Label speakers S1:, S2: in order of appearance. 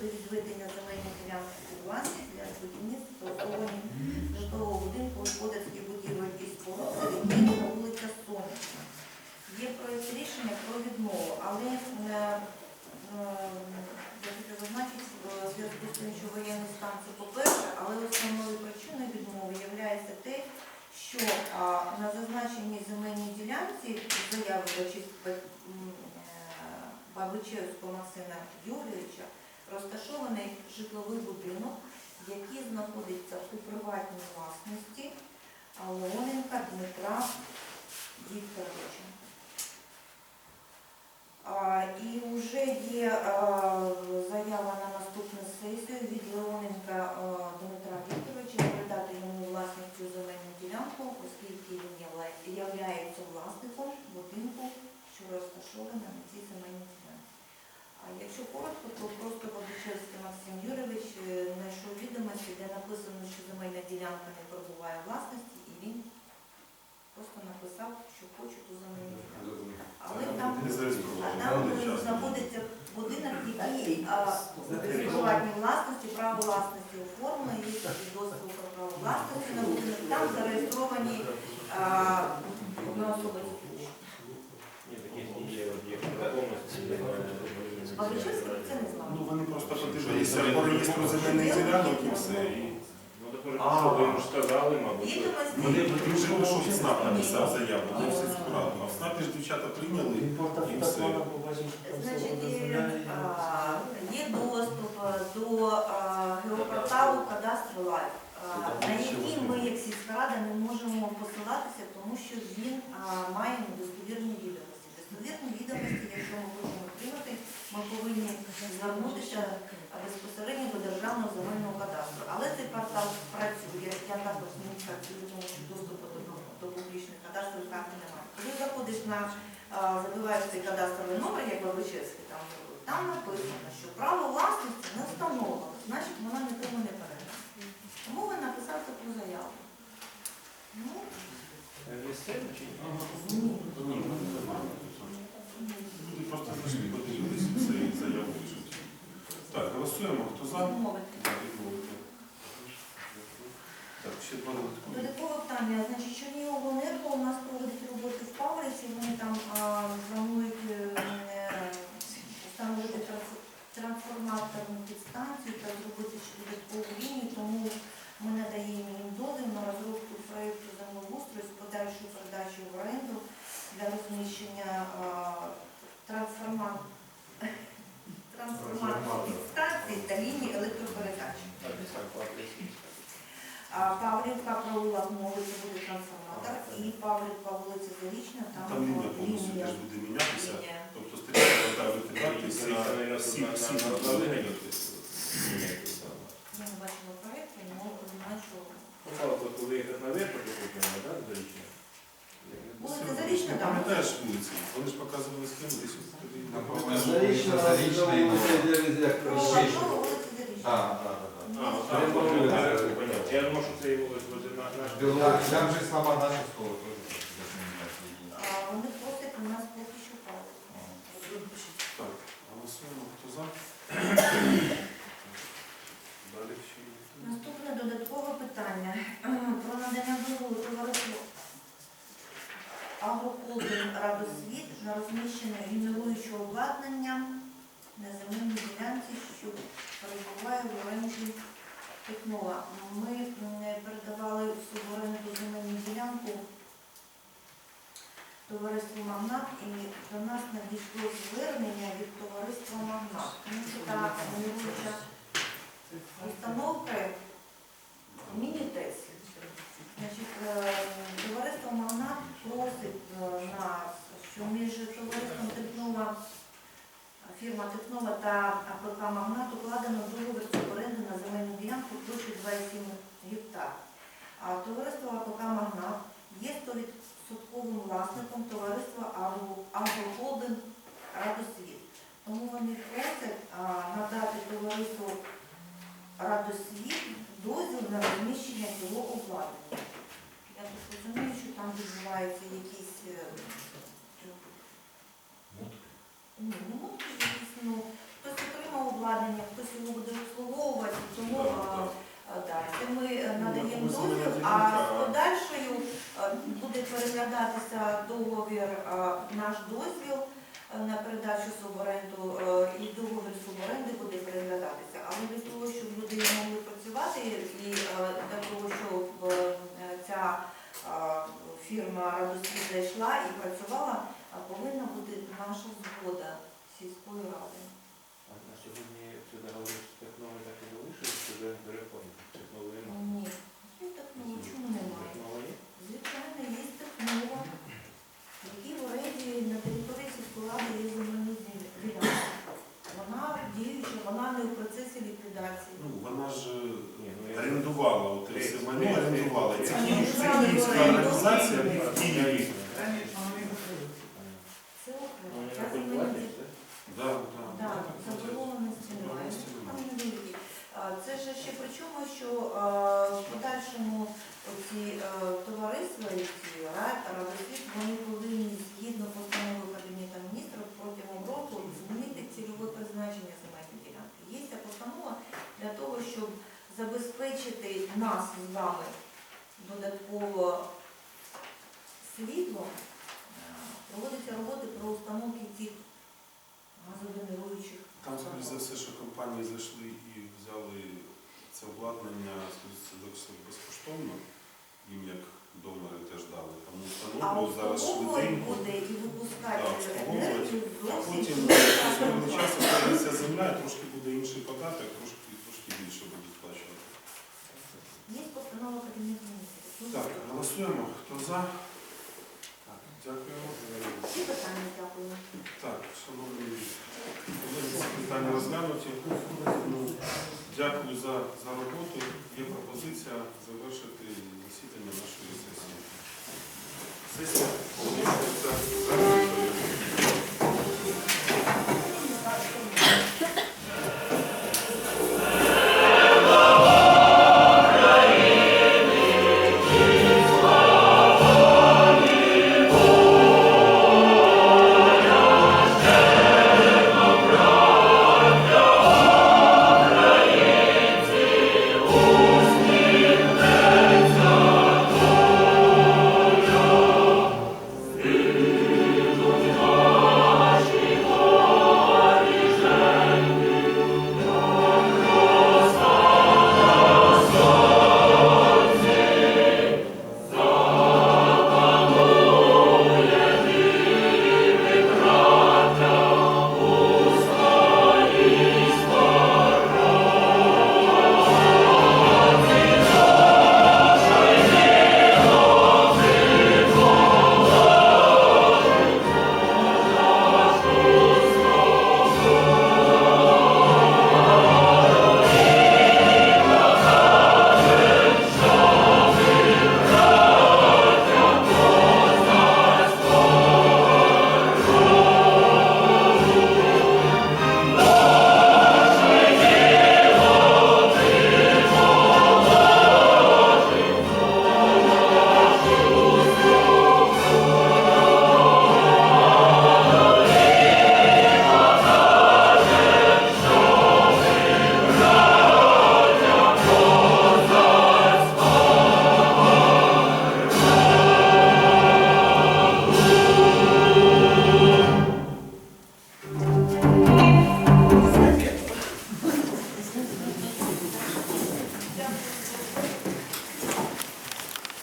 S1: щодо відведення земельних ділянок у власність для будівництва обслуговування житлового будинку господарських будівель і споруд середньої вулиця Сонячна. Є проєкт рішення про відмову, але е, е, я хочу зазначити, е, в зв'язку з тим, що воєнний стан по-перше, але основною причиною відмови є те, що на зазначеній земельній ділянці заяви е, Бабичевського Максима Юрійовича розташований житловий будинок, який знаходиться у приватній власності Леоненка Дмитра Вікторовича. І вже є заява на наступну сесію від Леоненка Дмитра Вікторовича передати йому власністю земельну ділянку, оскільки він є власником будинку, що розташований на цій земельній ділянці. А якщо коротко, то просто Бабичевський Максим Юрійович е, знайшов відомості, де написано, що земельна ділянка не перебуває у власності, і він просто написав, що хоче ту земельну ділянку. Але там а там знаходиться будинок, який в приватній власності, право власності оформлено, є свідоцтво про право власності на будинок. Там зареєстровані а, Павлічевський це не знав.
S2: Ну вони просто подивилися по реєстру земельних ділянок і все. І
S3: Ну, так може, що ж сказали, мабуть.
S2: Вони же пішов в СНАП написав заяву, ну все справді. А в СНАПі ж дівчата прийняли і все.
S1: Значить, є, а, є доступ до а, геопорталу Кадастр Лайф, а, на який ми, як сільська рада, не можемо посилатися, тому що він а, має недостовірні відомості. Достовірні відомості, якщо ми хочемо ми повинні звернутися безпосередньо до державного земельного кадастру. Але цей портал працює. Я також не працюю, тому що доступу до, публічних кадастрових карти немає. Коли заходиш на забиваєш цей кадастровий номер, як Бабичевський там там написано, що право власності не встановлено, значить вона нікому не передана. Тому він написав таку заяву. Ну,
S3: Е, Місцево чи ні?
S1: ні.
S2: Люди просто зайшли, подивилися і все, і заяву пишуть. Так, голосуємо. Хто за?
S1: Відмовити.
S2: Так, ще два додаткові.
S1: Додаткове питання, значить, Чернігівобленерго у нас проводить роботи в Павлівці, вони там а, планують е, е, встановити транс- трансформаторну підстанцію та зробити ще додаткову лінію, тому ми надаємо їм дозвіл на розробку проєкту землеустрою з подальшою передачею в оренду для розміщення а, трансформа- трансформаторної підстанції та лінії електропередачі. А Павлівка провулок мови це буде трансформатор, і Павлівка вулиця Зарічна, там,
S2: Там лінія повністю
S1: лінія.
S2: теж буде мінятися.
S1: лінія.
S2: Тобто стрічка вода викидатися, всі, всі
S3: на
S2: будуть
S3: вигоді.
S1: Я не бачила проєкту, але знаю, що
S3: Попало тут виїхати наверх, потім потім, так, до річня?
S1: вулиця Зарічна, там.
S2: пам'ятаєш вулиці? Вони ж показували схему десь ось туди.
S4: Зарічна, зарічна і як
S1: Провулок
S4: Рощечна.
S1: Нового, вулиця Зарічна.
S4: А.
S3: А, ну там потім наверх, понятно. Я думав, що це його ось возле на- наш.
S4: Білорус, там же слова наші школи теж.
S1: А Вони просять у нас поки що Павлівку.
S2: Так, голосуємо. Хто
S1: Наступне додаткове питання про надання дозволу товариству Агроколдинг Радосвіт на розміщення генеруючого обладнання на земельній ділянці, що перебуває в оренді Технова. Ми передавали в суборенду земельну ділянку товариству Магнат і до нас надійшло звернення від товариства Магнат. Тому що та генеруюча установка міні-тес. Е, товариство Магнат просить е, нас, що між товариством Технова, фірма Технова та АПК Магнат укладено договір оренди на земельну ділянку площі 2,7 гектар. А товариство АПК Магнат є 100% власником товариства Агро- Агрохолдинг Радосвіт. Тому вони просять надати товариству Радосвіт дозвіл на розміщення цього обладнання. Я так розумію, що там відбуваються якісь е, можуть, звісно, хтось отримав обладнання, хтось його буде обслуговувати, тому
S2: Так,
S1: а,
S2: так.
S1: це ми е, надаємо дозвіл, а з подальшою буде переглядатися договір, е, наш дозвіл е, на передачу суборенду е, і договір суборенди буде переглядатися. Але для того, щоб люди могли працювати і е, для того, щоб е, ця е, фірма Радосвіт зайшла і працювала, повинна бути наша згода сільської ради.
S3: А на сьогодні це договір з так і залишилось, чи вже переходить?
S1: Ні, є технології, чому немає?
S3: Технології?
S1: Звичайно, є технова, які в оренді на території сільської ради є земельні ділянки. Вона діюча, вона не у процесі ліквідації.
S2: Ну, вона ж
S3: Ні, ну,
S2: орендувала, от. Це
S1: Вони
S2: це київська організація в Києві.
S1: Це
S3: Ну,
S1: окремо.
S3: вони
S1: Ця
S3: не
S1: земельна
S3: платять, так?
S2: Да, да.
S1: Так, заборгованості немає.
S2: Заборгованості
S1: Там
S2: немає.
S1: невеликі. А, Це ж ще при чому, що а, в подальшому ці е, товариства, і ці ра- радосвіт, вони повинні згідно постанови Кабінету міністрів протягом року змінити цільове призначення земельної ділянки. Є ця постанова для того, щоб забезпечити нас з вами додатково світлом, е, проводяться роботи про установки цих газогенеруючих.
S2: Там, скоріш за все, що компанії зайшли і взяли це обладнання безкоштовно, їм як донори теж дали. Тому встановлюють зараз швиденько.
S1: буде і випускати енергію
S2: А потім з часом земля, трошки буде інший податок, трошки, трошки більше сплачувати.
S1: Постанова Кабінету
S2: Так, голосуємо. Хто за? Так, дякуємо.
S1: Всі питання дякую.
S2: Так, шановні всі питання розглянуті. Ну, Дякую за, за роботу. Є пропозиція завершити засідання нашої сесії.